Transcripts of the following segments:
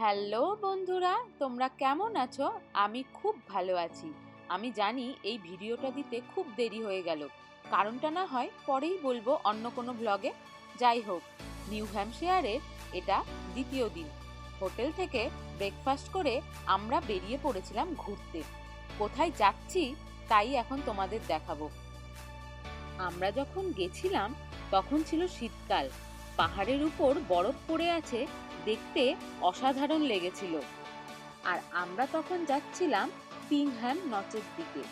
Hello বন্ধুরা, তোমরা কেমন আছো? আমি খুব ভালো আছি। আমি জানি এই ভিডিওটা দিতে খুব দেরি হয়ে গেল। কারণটা না হয় পরেই বলব অন্য কোনো ব্লগে যাই হোক, নিউ হ্যাম্পশায়ারের এটা দ্বিতীয় দিন। হোটেল থেকে ব্রেকফাস্ট করে আমরা বেরিয়ে পড়েছিলাম ঘুরতে। কোথায় যাচ্ছি তাই এখন তোমাদের দেখাবো। আমরা যখন গেছিলাম, তখন ছিল শীতকাল। পাহাড়ের উপর বরফ পড়ে আছে দেখতে অসাধারণ লেগেছিল। আর আমরা তখন যাচ্ছিলাম পিংহ্যাম নচের দিকে।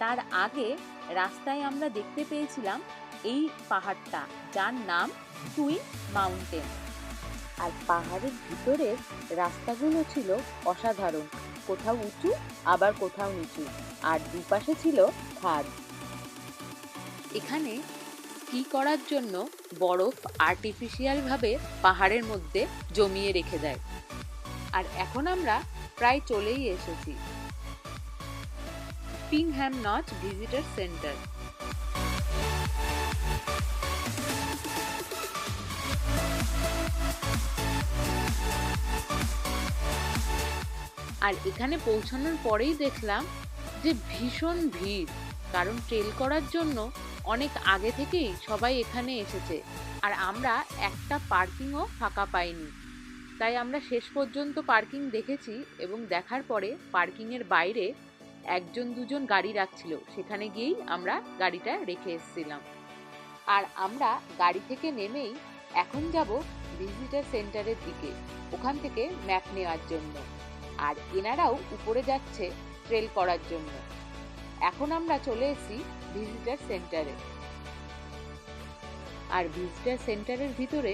তার আগে রাস্তায় আমরা দেখতে পেয়েছিলাম এই পাহাড়টা, যার নাম টুইন মাউন্টেন। আর পাহাড়ের ভিতরের রাস্তাগুলো ছিল অসাধারণ, কোথাও উঁচু, আবার কোথাও নিচু, আর দুপাশে ছিল খাদ। এখানে স্কি করার জন্য বরফ আর্টিফিশিয়ালভাবে পাহাড়ের মধ্যে জমিয়ে রেখে দেয়। আর এখন আমরা প্রায় চলেই এসেছি। পিংহ্যাম নচ ভিজিটার সেন্টার আর এখানে পৌঁছানোর পরেই দেখলাম যে ভীষণ ভিড়। কারণ ট্রেল করার জন্য অনেক আগে থেকেই সবাই এখানে এসেছে। আর আমরা একটা পার্কিংও ফাঁকা পাইনি। তাই আমরা শেষ পর্যন্ত পার্কিং দেখেছি এবং দেখার পরে পার্কিংয়ের বাইরে একজন দুজন গাড়ি রাখছিল। সেখানে গিয়েই আমরা গাড়িটা রেখে এসেছিলাম। আর আমরা গাড়ি থেকে নেমেই এখন যাব ভিজিটার সেন্টারের দিকে, ওখান থেকে ম্যাপ নেওয়ার জন্য। আর এনারাও উপরে যাচ্ছে ট্রেল করার জন্য। এখন আমরা চলে এসেছি ভিজিটার সেন্টারে আর ভিজিটার সেন্টারের ভিতরে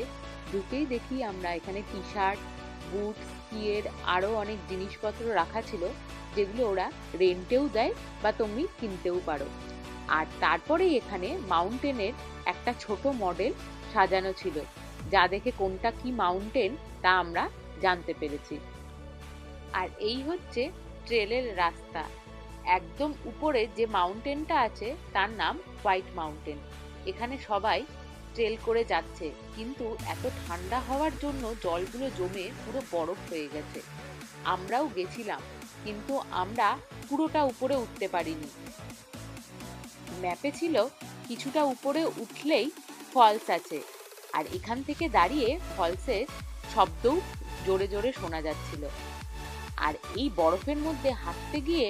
ঢুকেই দেখি আমরা এখানে টি শার্ট বুট স্কিয়ের আরও অনেক জিনিসপত্র রাখা ছিল, যেগুলো ওরা রেন্টেও দেয় বা তুমি কিনতেও পারো। আর তারপরেই এখানে মাউন্টেনের একটা ছোট মডেল সাজানো ছিল, যা দেখে কোনটা কি মাউন্টেন তা আমরা জানতে পেরেছি। আর এই হচ্ছে ট্রেলের রাস্তা। একদম উপরে যে মাউন্টেনটা আছে, তার নাম হোয়াইট মাউন্টেন এখানে সবাই ট্রেল করে যাচ্ছে, কিন্তু এত ঠান্ডা হওয়ার জন্য জলগুলো জমে পুরো বরফ হয়ে গেছে। আমরাও গেছিলাম, কিন্তু আমরা পুরোটা উপরে উঠতে পারিনি। ম্যাপে ছিল কিছুটা উপরে উঠলেই ফলস আছে, আর এখান থেকে দাঁড়িয়ে ফলসের শব্দও জোরে জোরে শোনা যাচ্ছিল। আর এই বরফের মধ্যে হাঁটতে গিয়ে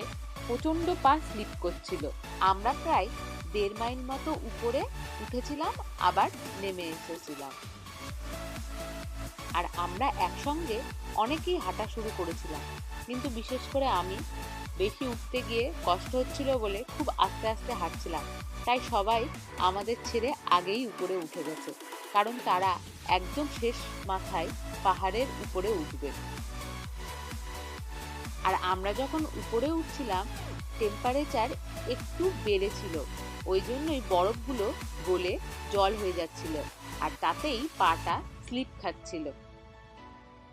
প্রচণ্ড পা স্লিপ করছিল। আমরা প্রায় দেড় মাইল মতো উপরে উঠেছিলাম, আবার নেমে এসেছিলাম। আর আমরা একসঙ্গে অনেকেই হাঁটা শুরু করেছিলাম। কিন্তু বিশেষ করে আমি, বেশি উঠতে গিয়ে কষ্ট হচ্ছিল বলে খুব আস্তে আস্তে হাঁটছিলাম। তাই সবাই আমাদের ছেড়ে আগেই উপরে উঠে গেছে। কারণ তারা একদম শেষ মাথায় পাহাড়ের উপরে উঠবে। আর আমরা যখন উপরে উঠছিলাম টেম্পারেচার একটু বেড়েছিল। ওই জন্যই বরফগুলো গলে জল হয়ে যাচ্ছিল আর তাতেই পাটা স্লিপ খাচ্ছিল।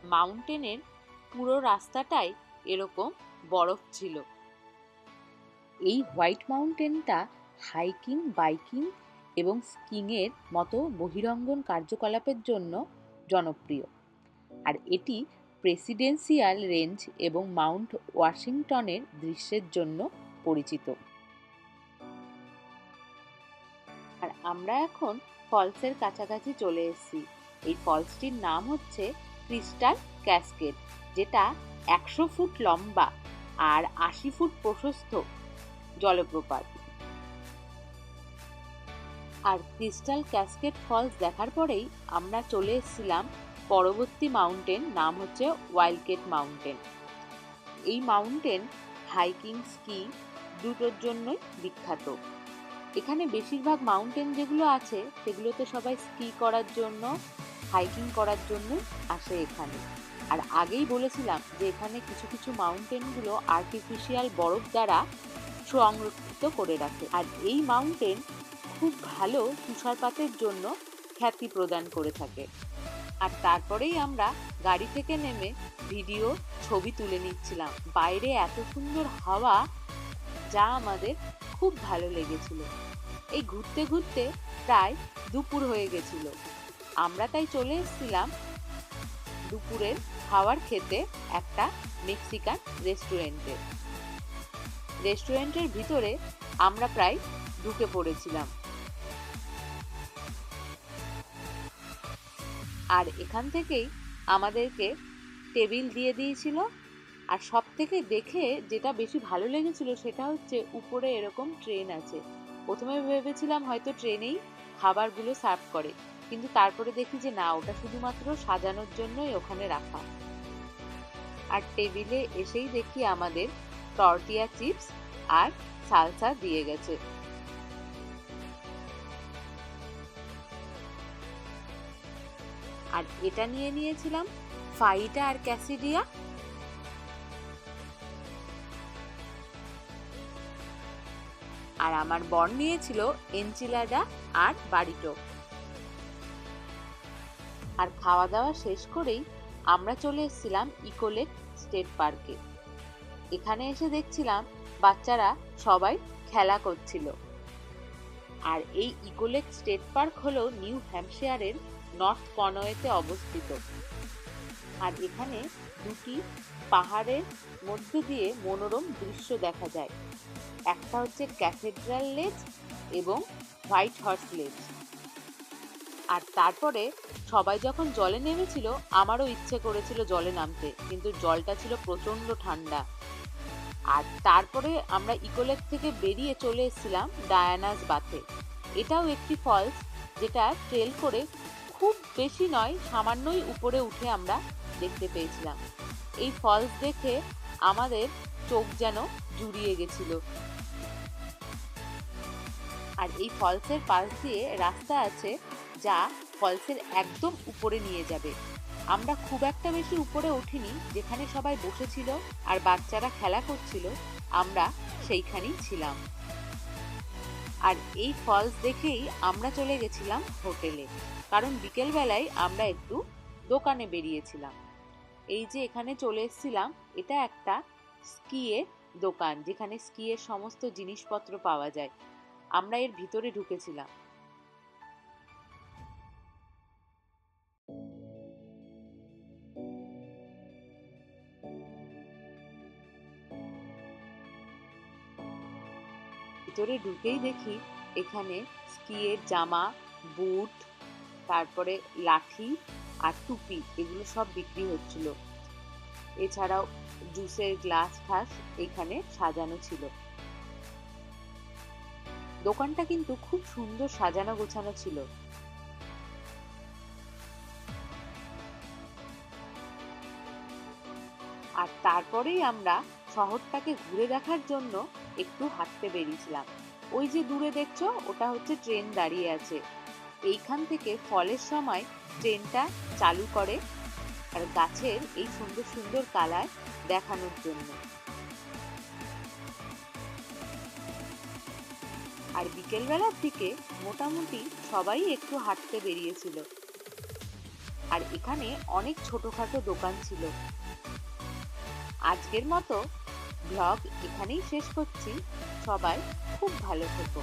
মাউন্টেনের পুরো রাস্তাটাই এরকম বরফ ছিল। এই হোয়াইট মাউন্টেনটা হাইকিং, বাইকিং এবং স্কিংয়ের মতো বহিরঙ্গন কার্যকলাপের জন্য জনপ্রিয়। আর এটি প্রেসিডেন্সিয়াল রেঞ্জ এবং মাউন্ট ওয়াশিংটনের দৃশ্যের জন্য পরিচিত। আর আমরা এখন ফলসের কাছাকাছি চলে এসেছি। এই ফলসটির নাম হচ্ছে ক্রিস্টাল ক্যাসকেড, যেটা একশো ফুট লম্বা আর আশি ফুট প্রশস্ত জলপ্রপাত। আর ক্রিস্টাল ক্যাসকেড ফলস দেখার পরেই আমরা চলে এসেছিলাম পরবর্তী মাউন্টেন নাম হচ্ছে ওয়াইল্ডকেট মাউন্টেন এই মাউন্টেন হাইকিং স্কি দুটোর জন্যই বিখ্যাত। এখানে বেশিরভাগ মাউন্টেন যেগুলো আছে, সেগুলোতে সবাই স্কি করার জন্য হাইকিং করার জন্য আসে এখানে। আর আগেই বলেছিলাম যে এখানে কিছু কিছু মাউন্টেনগুলো আর্টিফিশিয়াল বরফ দ্বারা সংরক্ষিত করে রাখে। আর এই মাউন্টেন খুব ভালো তুষারপাতের জন্য খ্যাতি প্রদান করে থাকে। আর তারপরেই আমরা গাড়ি থেকে নেমে ভিডিও, ছবি তুলে নিচ্ছিলাম। বাইরে এত সুন্দর হাওয়া যা আমাদের খুব ভালো লেগেছিল। এই ঘুরতে ঘুরতে প্রায় দুপুর হয়ে গেছিল। আমরা তাই চলে এসেছিলাম দুপুরের খাওয়ার খেতে একটা মেক্সিকান রেস্টুরেন্টে। রেস্টুরেন্টের ভিতরে আমরা প্রায় ঢুকে পড়েছিলাম। আর এখান থেকেই আমাদেরকে টেবিল দিয়ে দিয়েছিল। আর সব থেকে দেখে যেটা বেশি ভালো লেগেছিল সেটা হচ্ছে উপরে এরকম ট্রেন আছে। প্রথমে ভেবেছিলাম হয়তো ট্রেনেই খাবারগুলো সার্ভ করে, কিন্তু তারপরে দেখি যে না, ওটা শুধুমাত্র সাজানোর জন্যই ওখানে রাখা। আর টেবিলে এসেই দেখি আমাদের টর্টিয়া চিপস আর সালসা দিয়ে গেছে। আর এটা নিয়ে নিয়েছিলাম ফাইটা আর ক্যাসিডিয়া। আর আমার বর নিয়েছিল এনচিলাডা আর বাড়িটো। আর খাওয়া দাওয়া শেষ করেই আমরা চলে এসেছিলাম ইকোলেক স্টেট পার্কে। এখানে এসে দেখছিলাম বাচ্চারা সবাই খেলা করছিল। আর এই ইকোলেক স্টেট পার্ক হলো নিউ হ্যাম্পশায়ারের নর্থ কনওয়েতে অবস্থিত। আর এখানে দুটি পাহাড়ের মধ্যে দিয়ে মনোরম দৃশ্য দেখা যায়। একটা হচ্ছে ক্যাথেড্রাল লেজ এবং হোয়াইট হর্স লেজ আর তারপরে সবাই যখন জলে নেমেছিল, আমারও ইচ্ছে করেছিল জলে নামতে, কিন্তু জলটা ছিল প্রচণ্ড ঠান্ডা। আর তারপরে আমরা ইকোলেক থেকে বেরিয়ে চলে এসেছিলাম ডায়ানাস বাথে। এটাও একটি ফলস যেটা ট্রেল করে খুব বেশি নয়, সামান্যই উপরে উঠে আমরা দেখতে পেয়েছিলাম। এই ফলস দেখে আমাদের চোখ যেন জুড়িয়ে গেছিল। আর এই ফলসের পাশ দিয়ে রাস্তা আছে যা ফলসের একদম উপরে নিয়ে যাবে। আমরা খুব একটা বেশি উপরে উঠিনি, যেখানে সবাই বসেছিল আর বাচ্চারা খেলা করছিল, আমরা সেইখানেই ছিলাম। আর এই ফলস দেখেই আমরা চলে গেছিলাম হোটেলে, কারণ বিকেলবেলায় আমরা একটু দোকানে বেরিয়েছিলাম। এই যে এখানে চলে এসেছিলাম, এটা একটা স্কিয়ের দোকান, যেখানে স্কিয়ের সমস্ত জিনিসপত্র পাওয়া যায়। আমরা এর ভিতরে ঢুকেছিলাম। ভিতরে ঢুকেই দেখি এখানে স্কিয়ের জামা, বুট, তারপরে লাঠি আর টুপি এগুলো সব বিক্রি হচ্ছিল। এছাড়াও জুসের গ্লাস ফাস এখানে সাজানো ছিল। দোকানটা কিন্তু খুব সুন্দর সাজানো গোছানো ছিল। আর তারপরেই আমরা শহরটাকে ঘুরে দেখার জন্য একটু হাঁটতে বেরিয়েছিলাম। ওই যে দূরে দেখছ, ওটা হচ্ছে ট্রেন দাঁড়িয়ে আছে। এইখান থেকে ফলের সময় ট্রেনটা চালু করে আর গাছের এই সুন্দর সুন্দর কালার দেখানোর জন্য। আর বিকেলবেলার দিকে মোটামুটি সবাই একটু হাঁটতে বেরিয়েছিল। আর এখানে অনেক ছোটখাটো দোকান ছিল। আজকের মতো ব্লগ এখানেই শেষ করছি। সবাই খুব ভালো থেকো।